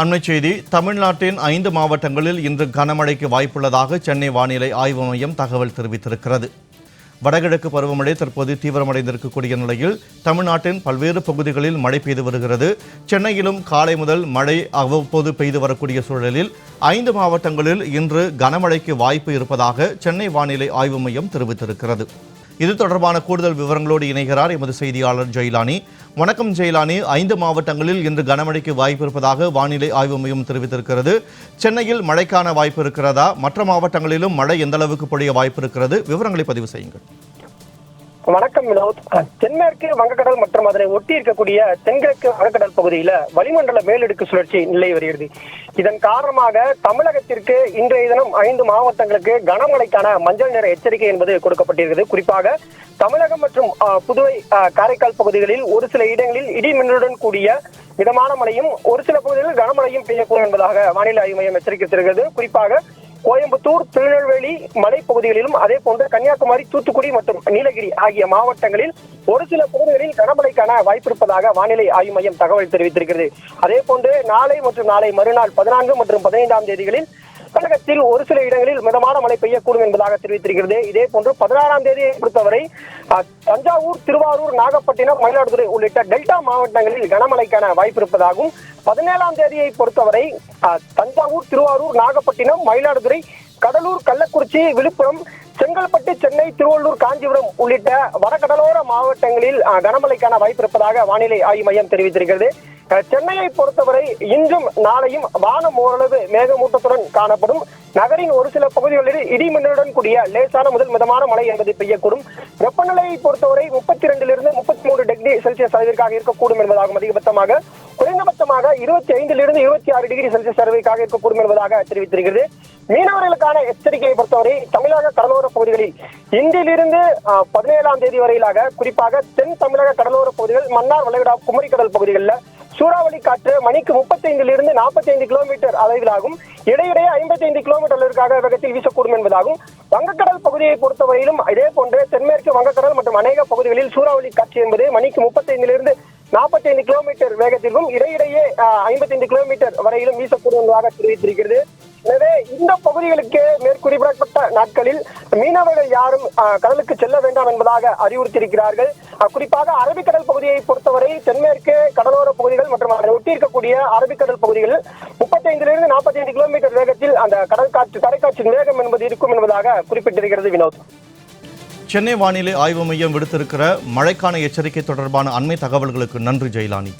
அண்மைச் செய்தி தமிழ்நாட்டின் ஐந்து மாவட்டங்களில் இன்று கனமழைக்கு வாய்ப்புள்ளதாக சென்னை வானிலை ஆய்வு மையம் தகவல் தெரிவித்திருக்கிறது. வடகிழக்கு பருவமழை தற்போது தீவிரமடைந்திருக்கக்கூடிய நிலையில் தமிழ்நாட்டின் பல்வேறு பகுதிகளில் மழை பெய்து வருகிறது. சென்னையிலும் காலை முதல் மழை அவ்வப்போது பெய்து வரக்கூடிய சூழலில் ஐந்து மாவட்டங்களில் இன்று கனமழைக்கு வாய்ப்பு இருப்பதாக சென்னை வானிலை ஆய்வு மையம் தெரிவித்திருக்கிறது. இது தொடர்பான கூடுதல் விவரங்களோடு இணைகிறார் எமது செய்தியாளர் ஜெயிலானி. வணக்கம் ஜெயிலானி. ஐந்து மாவட்டங்களில் இன்று கனமழைக்கு வாய்ப்பு இருப்பதாக வானிலை ஆய்வு மையம் தெரிவித்திருக்கிறது. சென்னையில் மழைக்கான வாய்ப்பு இருக்கிறதா? மற்ற மாவட்டங்களிலும் மழை எந்த அளவுக்கு பொழிய வாய்ப்பு இருக்கிறது? விவரங்களை பதிவு செய்யுங்கள். வணக்கம் வினோத். தென்மேற்கு வங்கக்கடல் மற்றும் அதனை ஒட்டி இருக்கக்கூடிய தென்கிழக்கு வங்கக்கடல் பகுதியில வளிமண்டல மேலடுக்கு சுழற்சி நிலை வருகிறது. இதன் காரணமாக தமிழகத்திற்கு இன்றைய தினம் ஐந்து மாவட்டங்களுக்கு கனமழைக்கான மஞ்சள் நிற எச்சரிக்கை என்பது கொடுக்கப்பட்டிருக்கிறது. குறிப்பாக தமிழகம் மற்றும் புதுவை காரைக்கால் பகுதிகளில் ஒரு சில இடங்களில் இடி மின்னலுடன் கூடிய மிதமான மழையும் ஒரு சில பகுதிகளில் கனமழையும் பெய்யக்கூடும் என்பதாக வானிலை ஆய்வு மையம் எச்சரித்திருக்கிறது. குறிப்பாக கோயம்புத்தூர் திருநெல்வேலி மலைப்பகுதிகளிலும் அதே போன்று கன்னியாகுமரி தூத்துக்குடி மற்றும் நீலகிரி ஆகிய மாவட்டங்களில் ஒரு சில பகுதிகளில் கனமழைக்கான வாய்ப்பிருப்பதாக வானிலை ஆய்வு மையம் தகவல் தெரிவித்திருக்கிறது. அதே போன்று நாளை மற்றும் நாளை மறுநாள் பதினான்கு மற்றும் பதினைந்தாம் தேதிகளில் தமிழகத்தில் ஒரு சில இடங்களில் மிதமான மழை பெய்யக்கூடும் என்பதாக தெரிவித்திருக்கிறது. இதே போன்று பதினாறாம் தேதியை பொறுத்தவரை தஞ்சாவூர் திருவாரூர் நாகப்பட்டினம் மயிலாடுதுறை உள்ளிட்ட டெல்டா மாவட்டங்களில் கனமழைக்கான வாய்ப்பு இருப்பதாகவும் பதினேழாம் தேதியை பொறுத்தவரை தஞ்சாவூர் திருவாரூர் நாகப்பட்டினம் மயிலாடுதுறை கடலூர் கள்ளக்குறிச்சி விழுப்புரம் செங்கல்பட்டு சென்னை திருவள்ளூர் காஞ்சிபுரம் உள்ளிட்ட வடகடலோர மாவட்டங்களில் கனமழைக்கான வாய்ப்பு இருப்பதாக வானிலை ஆய்வு மையம் தெரிவித்திருக்கிறது. சென்னையை பொறுத்தவரை இன்றும் நாளையும் வானம் ஓரளவு மேகமூட்டத்துடன் காணப்படும். நகரின் ஒரு சில பகுதிகளில் இடி மின்னலுடன் கூடிய லேசான முதல் மிதமான மழை என்பது பெய்யக்கூடும். வெப்பநிலையை பொறுத்தவரை முப்பத்தி இரண்டிலிருந்து முப்பத்தி மூன்று டிகிரி செல்சியஸ் அளவிற்காக இருக்கக்கூடும் என்பதாகும். அதிகபட்சமாக குறைந்தபட்சமாக இருபத்தி ஐந்திலிருந்து இருபத்தி ஆறு டிகிரி செல்சியஸ் அளவிற்காக இருக்கக்கூடும் என்பதாக தெரிவித்திருக்கிறது. மீனவர்களுக்கான எச்சரிக்கையை பொறுத்தவரை தமிழக கடலோர பகுதிகளில் இன்றிலிருந்து பதினேழாம் தேதி வரையிலாக குறிப்பாக தென் தமிழக கடலோர பகுதிகள் மன்னார் வளைகுடா குமரிக்கடல் பகுதிகளில் சூறாவளி காற்று மணிக்கு முப்பத்தைந்திலிருந்து நாற்பத்தைந்து கிலோமீட்டர் அளவிலாகும். இடையிடையே ஐம்பத்தைந்து கிலோமீட்டர் இருக்காக வேகத்தில் வீசக்கூடும் என்பதாகும். வங்கக்கடல் பகுதியை பொறுத்தவரையிலும் இதே போன்று தென்மேற்கு வங்கக்கடல் மற்றும் அநேக பகுதிகளில் சூறாவளி காற்று என்பது மணிக்கு முப்பத்தைந்திலிருந்து நாற்பத்தைந்து கிலோமீட்டர் வேகத்திற்கும் இடையிடையே ஐம்பத்தைந்து கிலோமீட்டர் வரையிலும் வீசக்கூடும் என்பதாக தெரிவித்திருக்கிறது. எனவே இந்த பகுதிகளுக்கு மேற்குறிப்பிடப்பட்ட நாட்களில் மீனவர்கள் யாரும் அஹ், கடலுக்கு செல்ல வேண்டாம் என்பதாக அறிவுறுத்தியிருக்கிறார்கள். குறிப்பாக அரபிக்கடல் பகுதியை பொறுத்தவரை தென்மேற்கு கடலோர பகுதிகள் மற்றும் அதனை ஒட்டி இருக்கக்கூடிய அரபிக்கடல் பகுதிகளில் முப்பத்தைந்திலிருந்து நாற்பத்தைந்து கிலோமீட்டர் வேகத்தில் அந்த கடல் காற்று தரைக்காற்றின் வேகம் என்பது இருக்கும் என்பதாக குறிப்பிட்டிருக்கிறது வினோத். சென்னை வானிலை ஆய்வு மையம் விடுத்திருக்கிற மழைக்கான எச்சரிக்கை தொடர்பான அண்மை தகவல்களுக்கு நன்றி ஜெயலானி.